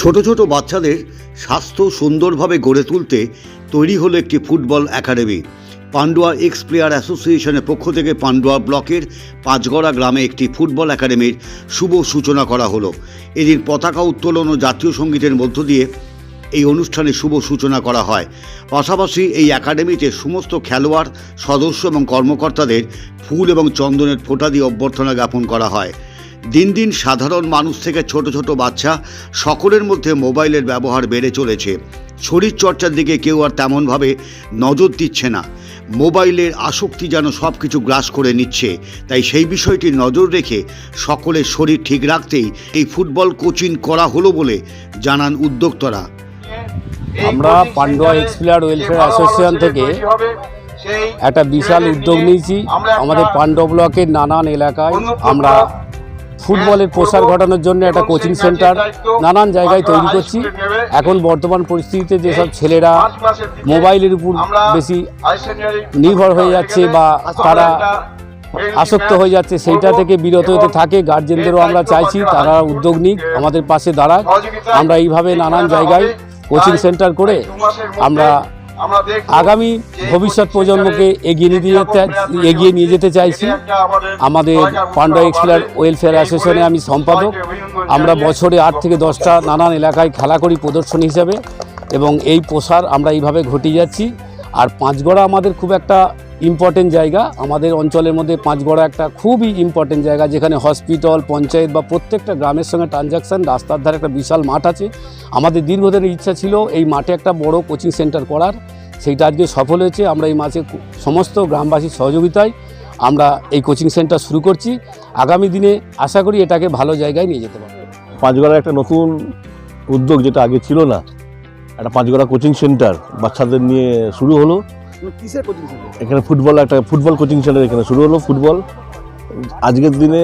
ছোট ছোট বাচ্চাদের স্বাস্থ্য সুন্দরভাবে গড়ে তুলতে তৈরি হলো একটি football academy. Pandua ex player অ্যাসোসিয়েশনের পক্ষ থেকে পান্ডুয়া ব্লকের পাঁচগড়া গ্রামে একটি ফুটবল একাডেমির শুভ সূচনা করা হলো। এদিন পতাকা উত্তোলন ও জাতীয় সঙ্গীতের মধ্য দিয়ে এই অনুষ্ঠানে শুভ সূচনা করা হয়। পাশাপাশি এই একাডেমিতে সমস্ত খেলোয়াড়, সদস্য এবং কর্মকর্তাদের ফুল এবং চন্দনের ফোঁটা দিয়ে অভ্যর্থনা জ্ঞাপন করা হয়। দিন দিন সাধারণ মানুষ থেকে ছোট ছোট বাচ্চা সকলের মধ্যে মোবাইলের ব্যবহার বেড়ে চলেছে। শরীর চর্চার দিকে কেউ আর তেমনভাবে নজর দিচ্ছে না। মোবাইলের আসক্তি যেন সব কিছু গ্রাস করে নিচ্ছে। তাই সেই বিষয়টি নজর রেখে সকলের শরীর ঠিক রাখতেই এই ফুটবল কোচিং করা হলো বলে জানান উদ্যোক্তারা। আমরা Pandua ex player welfare association থেকে একটা বিশাল উদ্যোগ নিয়েছি। আমাদের পান্ডব ব্লকের নানান এলাকায় আমরা ফুটবলের প্রসার ঘটানোর জন্য একটা কোচিং সেন্টার নানান জায়গায় তৈরি করছি। এখন বর্তমান পরিস্থিতিতে যেসব ছেলেরা মোবাইলের উপর বেশি নির্ভর হয়ে যাচ্ছে বা তারা আসক্ত হয়ে যাচ্ছে সেইটা থেকে বিরত হতে থাকে গার্জেনদেরও আমরা চাইছি তারা উদ্যোগ নিক আমাদের পাশে দাঁড়াক। আমরা এইভাবে নানান জায়গায় কোচিং সেন্টার করে আমরা আগামী ভবিষ্যৎ প্রজন্মকে এগিয়ে নিয়ে যেতে এগিয়ে নিয়ে যেতে চাইছি। আমাদের পান্ডা এক্সপ্লার ওয়েলফেয়ার অ্যাসোসিয়েশনে আমি সম্পাদক। আমরা বছরে আট থেকে দশটা নানান এলাকায় খেলা করি প্রদর্শনী হিসাবে এবং এই প্রসার আমরা এইভাবে ঘটিয়ে যাচ্ছি। আর পাঁচগড়া আমাদের খুব একটা ইম্পর্টেন্ট জায়গা। আমাদের অঞ্চলের মধ্যে পাঁচগড়া একটা খুবই ইম্পর্টেন্ট জায়গা, যেখানে হসপিটাল পঞ্চায়েত বা প্রত্যেকটা গ্রামের সঙ্গে ট্রানজাকশান রাস্তার ধারে একটা বিশাল মাঠ আছে। আমাদের দীর্ঘদিনের ইচ্ছা ছিল এই মাঠে একটা বড় কোচিং সেন্টার করার। সেইটা আজকে সফল হয়েছে। আমরা এই মাসে সমস্ত গ্রামবাসীর সহযোগিতায় আমরা এই কোচিং সেন্টার শুরু করছি। আগামী দিনে আশা করি এটাকে ভালো জায়গায় নিয়ে যেতে পারব। পাঁচগড়ার একটা নতুন উদ্যোগ যেটা আগে ছিল না, একটা পাঁচগড়া কোচিং সেন্টার বাচ্চাদের নিয়ে শুরু হলো। কিসের কোচিং সেন্টার এখানে ফুটবল একটা ফুটবল কোচিং সেন্টার এখানে শুরু হলো ফুটবল আজকের দিনে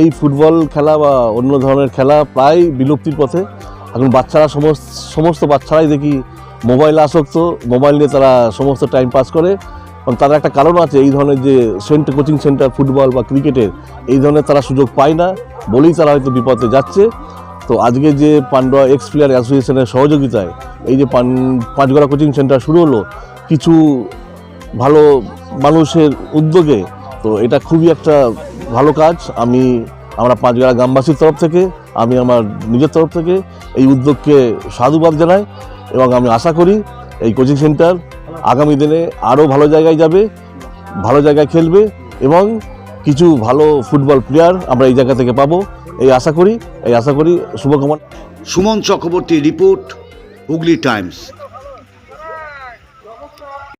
এই ফুটবল খেলা বা অন্য ধরনের খেলা প্রায় বিলুপ্তির পথে। এখন বাচ্চারা সমস্ত সমস্ত বাচ্চারাই দেখি মোবাইল আসক্ত মোবাইল নিয়ে তারা সমস্ত টাইম পাস করে। এবং তার একটা কারণ আছে, এই ধরনের যে সেন্টার কোচিং সেন্টার ফুটবল বা ক্রিকেটের, এই ধরনের তারা সুযোগ পায় না বলেই তারা হয়তো বিপদে যাচ্ছে। তো আজকে যে পান্ডুয়া এক্স প্লেয়ার অ্যাসোসিয়েশনের সহযোগিতায় এই যে পান পাঁচগড়া কোচিং সেন্টার শুরু হলো কিছু ভালো মানুষের উদ্যোগে, তো এটা খুবই একটা ভালো কাজ। আমি, আমরা পাঁচগড়া গ্রামবাসীর তরফ থেকে, আমি আমার নিজের তরফ থেকে এই উদ্যোগকে সাধুবাদ জানাই এবং আমি আশা করি এই কোচিং সেন্টার আগামী দিনে আরও ভালো জায়গায় যাবে, ভালো জায়গায় খেলবে এবং কিছু ভালো ফুটবল প্লেয়ার আমরা এই জায়গা থেকে পাবো। এই আশা করি, এই আশা করি শুভকামনা। Suman Chakraborty report, Hooghly Times.